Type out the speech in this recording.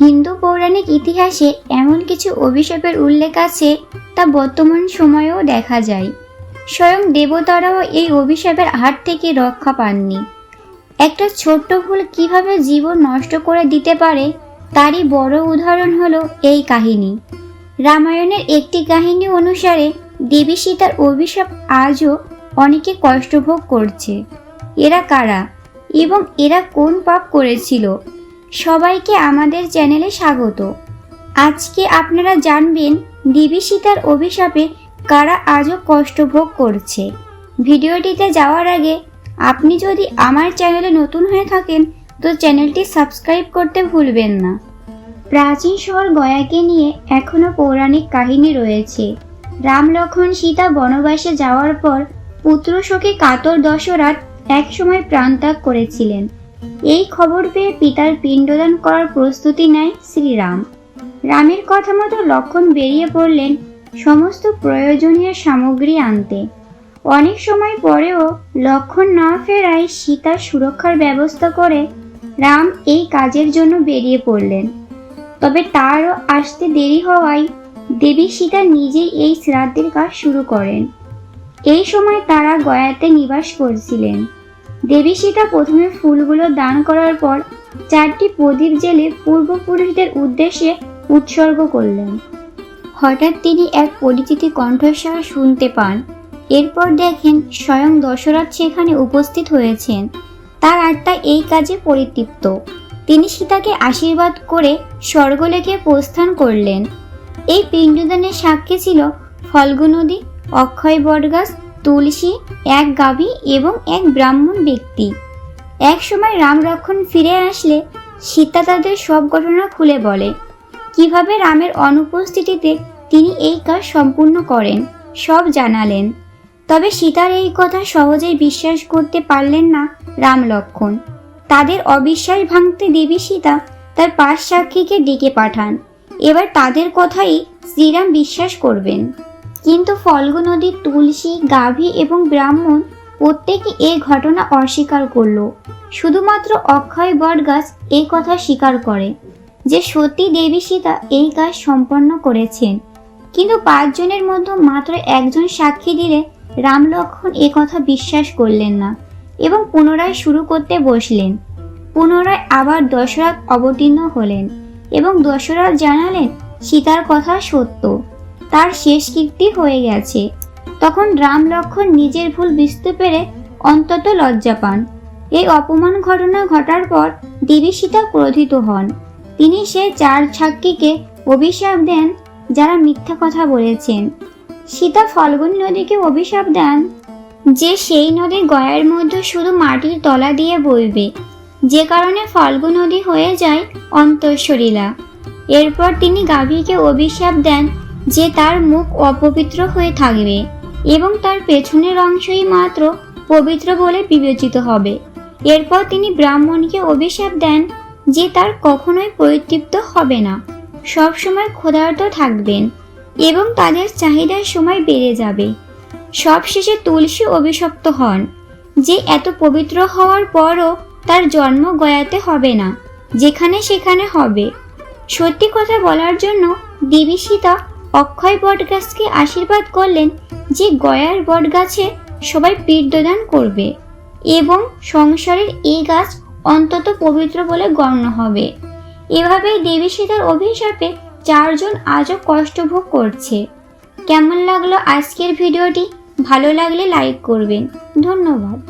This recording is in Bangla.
হিন্দু পৌরাণিক ইতিহাসে এমন কিছু অভিশাপের উল্লেখ আছে তা বর্তমান সময়েও দেখা যায়। স্বয়ং দেবতারাও এই অভিশাপের হাত থেকে রক্ষা পাননি। একটা ছোট্ট ভুল কীভাবে জীবন নষ্ট করে দিতে পারে তারই বড় উদাহরণ হলো এই কাহিনী। রামায়ণের একটি কাহিনী অনুসারে দেবী সীতার অভিশাপ আজও অনেকে কষ্টভোগ করছে। এরা কারা এবং এরা কোন পাপ করেছিল? সবাইকে আমাদের চ্যানেলে স্বাগত। আজকে আপনারা জানবেন দেবী সীতার অভিশাপে কারা আজও কষ্ট ভোগ করছে। ভিডিওটিতে যাওয়ার আগে আপনি যদি আমার চ্যানেলে নতুন হয়ে থাকেন, তো চ্যানেলটি সাবস্ক্রাইব করতে ভুলবেন না। প্রাচীন শহর গয়াকে নিয়ে এখনও পৌরাণিক কাহিনী রয়েছে। রাম লক্ষণ সীতা বনবাসে যাওয়ার পর পুত্র শোকে কাতর দশরাত একসময় প্রাণত্যাগ করেছিলেন। এই খবর পেয়ে পিতার পিণ্ডদান করার প্রস্তুতি নেয় শ্রীরাম। রামের কথা মতো লক্ষণ বেরিয়ে পড়লেন সমস্ত প্রয়োজনীয় সামগ্রী আনতে। অনেক সময় পরেও লক্ষণ না ফেরায় সীতার সুরক্ষার ব্যবস্থা করে রাম এই কাজের জন্য বেরিয়ে পড়লেন। তবে তারও আসতে দেরি হওয়ায় দেবী সীতা নিজেই এই শ্রাদ্ধের কাজ শুরু করেন। এই সময় তারা গয়াতে নিবাস করছিলেন। দেবী সীতা প্রথমে ফুলগুলো দান করার পর চারটি প্রদীপ জেলে পূর্বপুরুষদের উদ্দেশ্যে উৎসর্গ করলেন। হঠাৎ তিনি এক পরিচিতি কণ্ঠস্বর শুনতে পান। এরপর দেখেন স্বয়ং দশরথ সেখানে উপস্থিত হয়েছেন। তার আত্মা এই কাজে পরিতৃপ্ত। তিনি সীতাকে আশীর্বাদ করে স্বর্গলেখে প্রস্থান করলেন। এই পিণ্ডদানের সাক্ষী ছিল ফল্গু নদী অক্ষয় বটগাছ তুলসী, এক গাভী এবং এক ব্রাহ্মণ ব্যক্তি। এক সময় রাম লক্ষণ ফিরে আসলে সীতা তাদের সব ঘটনা খুলে বলে। কীভাবে রামের অনুপস্থিতিতে তিনি এই কাজ সম্পূর্ণ করেন, সব জানালেন। তবে সীতার এই কথা সহজেই বিশ্বাস করতে পারলেন না রাম লক্ষণ তাদের অবিশ্বাস ভাঙতে দেবী সীতা তার পাঁচ সাক্ষীকে ডেকে পাঠান। এবার তাদের কথাই শ্রীরাম বিশ্বাস করবেন। কিন্তু ফল্গু নদীর তুলসী, গাভী এবং ব্রাহ্মণ প্রত্যেকে এই ঘটনা অস্বীকার করল। শুধুমাত্র অক্ষয় বটগাছ এই কথা স্বীকার করে, যে সত্যি দেবী সীতা এই কাজ সম্পন্ন করেছেন। কিন্তু পাঁচজনের মধ্যে মাত্র একজন সাক্ষী দিলে রাম লক্ষণ এ কথা বিশ্বাস করলেন না এবং পুনরায় শুরু করতে বসলেন। পুনরায় আবার দশরথ অবতীর্ণ হলেন এবং দশরথ জানালেন সীতার কথা সত্য। তার শেষ কীর্তি হয়ে গেছে। তখন রাম লক্ষণ নিজের ভুল বুঝতে পেরে অন্তত লজ্জা পান। এই অপমান ঘটনা ঘটার পর দেবী সীতা ক্রোধিত হন। তিনি সে চার সাক্ষীকে অভিশাপ দেন, যারা মিথ্যা কথা বলেছেন। সীতা ফল্গুন নদীকে অভিশাপ দেন, যে সেই নদী গয়ার মধ্যে শুধু মাটির তলা দিয়ে বইবে। যে কারণে ফল্গু নদী হয়ে যায় অন্তঃসরীলা। এরপর তিনি গাভীকে অভিশাপ দেন যে তার মুখ অপবিত্র হয়ে থাকবে এবং তার পেছনের অংশই মাত্র পবিত্র বলে বিবেচিত হবে। এরপর তিনি ব্রাহ্মণকে অভিশাপ দেন যে তার কখনোই পরিতৃপ্ত হবে না। সবসময় ক্ষুধার্ত থাকবেন এবং তাদের চাহিদার সময় বেড়ে যাবে। সবশেষে তুলসী অভিশপ্ত হন যে এত পবিত্র হওয়ার পরও তার জন্ম গয়াতে হবে না, যেখানে সেখানে হবে। সত্যি কথা বলার জন্য দেবী সীতা অক্ষয় বটগাছকে আশীর্বাদ করলেন যে গয়ার বটগাছে সবাই পিণ্ডদান করবে এবং সংসারের এই গাছ অন্তত পবিত্র বলে গণ্য হবে। এভাবেই দেবী সীতার অভিশাপে চারজন আজও কষ্ট ভোগ করছে। কেমন লাগল আজকের ভিডিওটি? ভালো লাগলে লাইক করবেন। ধন্যবাদ।